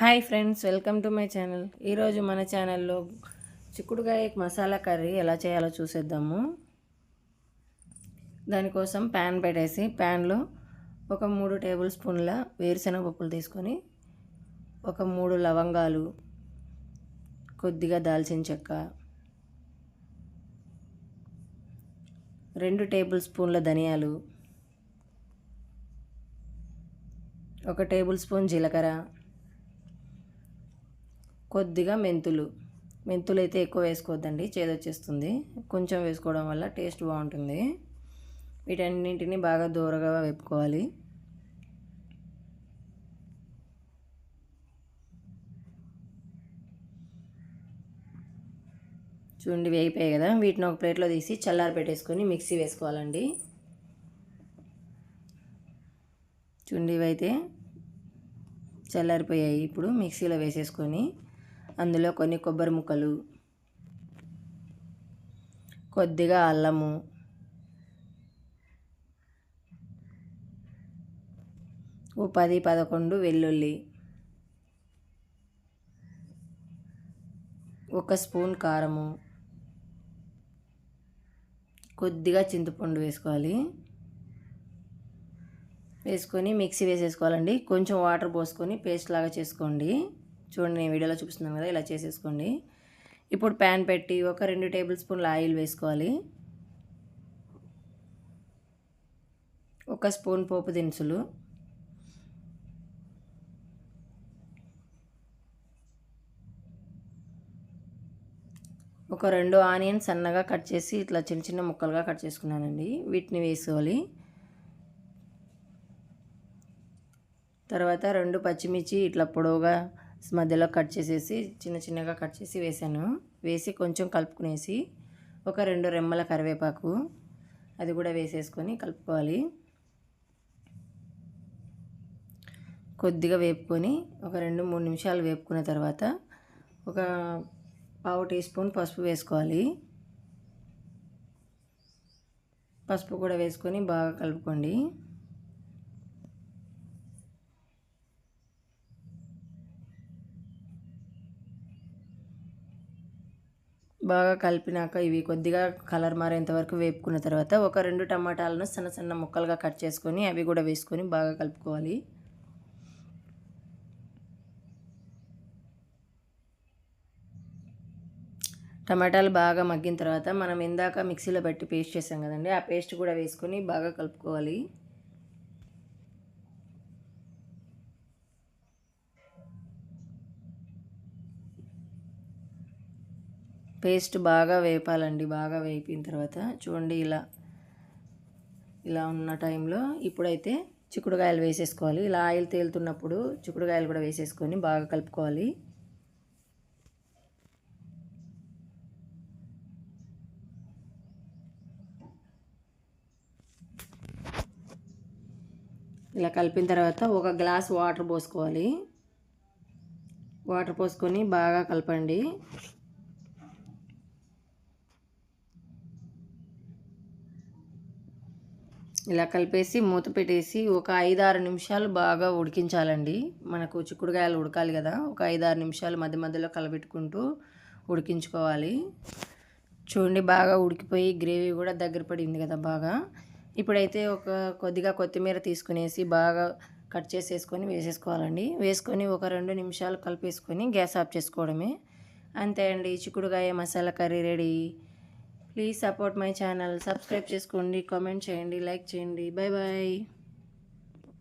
Hi friends welcome to my channel. ఈరోజు మన ఛానల్లో చిక్కుడుకాయ మసాలా కర్రీ ఎలా చేయాలో చూసేద్దాము. దానికోసం ప్యాన్ పెట్టేసి ప్యాన్లో ఒక మూడు టేబుల్ స్పూన్ల వేరుశనగ పప్పులు తీసుకొని ఒక మూడు లవంగాలు కొద్దిగా దాల్చిన చెక్క రెండు టేబుల్ స్పూన్ల ధనియాలు ఒక టేబుల్ స్పూన్ జీలకర్ర కొద్దిగా మెంతులు. మెంతులు అయితే ఎక్కువ వేసుకోవద్దండి చేదొచ్చేస్తుంది. కొంచెం వేసుకోవడం వల్ల టేస్ట్ బాగుంటుంది. వీటన్నింటిని బాగా దూరగా వేపుకోవాలి. చూడండి వేగిపోయాయి కదా. వీటిని ఒక ప్లేట్లో తీసి చల్లారి పెట్టేసుకొని మిక్సీ వేసుకోవాలండి. చూడండి ఇవైతే చల్లారిపోయాయి. ఇప్పుడు మిక్సీలో వేసేసుకొని అందులో కొన్ని కొబ్బరి ముక్కలు కొద్దిగా అల్లము ఓ పది పదకొండు వెల్లుల్లి ఒక స్పూన్ కారము కొద్దిగా చింతపండు వేసుకోవాలి. వేసుకొని మిక్సీ వేసేసుకోవాలండి. కొంచెం వాటర్ పోసుకొని పేస్ట్ లాగా చేసుకోండి. చూడండి నేను వీడియోలో చూపిస్తున్నాను కదా ఇలా చేసేసుకోండి. ఇప్పుడు ప్యాన్ పెట్టి ఒక రెండు టేబుల్ స్పూన్ల ఆయిల్ వేసుకోవాలి. ఒక స్పూన్ పోపు దినుసులు. ఒక రెండు ఆనియన్స్ సన్నగా కట్ చేసి ఇట్లా చిన్న చిన్న ముక్కలుగా కట్ చేసుకున్నానండి. వీటిని వేసుకోవాలి. తర్వాత రెండు పచ్చిమిర్చి ఇట్లా పొడవుగా మధ్యలో కట్ చేసేసి చిన్న చిన్నగా కట్ చేసి వేసాను వేసి కొంచెం కలుపుకునేసి ఒక రెండు రెమ్మల కరివేపాకు అది కూడా వేసేసుకొని కలుపుకోవాలి. కొద్దిగా వేపుకొని ఒక రెండు మూడు నిమిషాలు వేపుకున్న తర్వాత ఒక పావు టీ స్పూన్ పసుపు వేసుకోవాలి. పసుపు కూడా వేసుకొని బాగా కలుపుకోండి. బాగా కలిపినాక ఇవి కొద్దిగా కలర్ మారేంత వరకు వేపుకున్న తర్వాత ఒక రెండు టమాటాలను సన్న సన్న ముక్కలుగా కట్ చేసుకొని అవి కూడా వేసుకొని బాగా కలుపుకోవాలి. టమాటాలు బాగా మగ్గిన తర్వాత మనం ఇందాక మిక్సీలో పెట్టి పేస్ట్ చేసాం కదండి ఆ పేస్ట్ కూడా వేసుకొని బాగా కలుపుకోవాలి. పేస్ట్ బాగా వేపాలండి బాగా వేపిన తర్వాత చూడండి ఇలా ఇలా ఉన్న టైంలో ఇప్పుడైతే చిక్కుడుకాయలు వేసేసుకోవాలి. ఇలా ఆయిల్ తేలుతున్నప్పుడు చిక్కుడుకాయలు కూడా వేసేసుకొని బాగా కలుపుకోవాలి. ఇలా కలిపిన తర్వాత ఒక గ్లాస్ వాటర్ పోసుకోవాలి. వాటర్ పోసుకొని బాగా కలపండి. ఇలా కలిపేసి మూత పెట్టేసి ఒక ఐదారు నిమిషాలు బాగా ఉడికించాలండి. మనకు చిక్కుడుకాయలు ఉడకాలి కదా. ఒక ఐదారు నిమిషాలు మధ్య మధ్యలో కలబెట్టుకుంటూ ఉడికించుకోవాలి. చూడండి బాగా ఉడికిపోయి గ్రేవీ కూడా దగ్గర పడింది కదా బాగా. ఇప్పుడైతే ఒక కొద్దిగా కొత్తిమీర తీసుకునేసి బాగా కట్ చేసేసుకొని వేసేసుకోవాలండి. వేసుకొని ఒక రెండు నిమిషాలు కలిపేసుకొని గ్యాస్ ఆఫ్ చేసుకోవడమే. అంతే అండి. చిక్కుడుకాయ masala curry ready. Please support my channel subscribe చేసుకోండి కామెంట్ చేయండి లైక్ చేయండి. Bye bye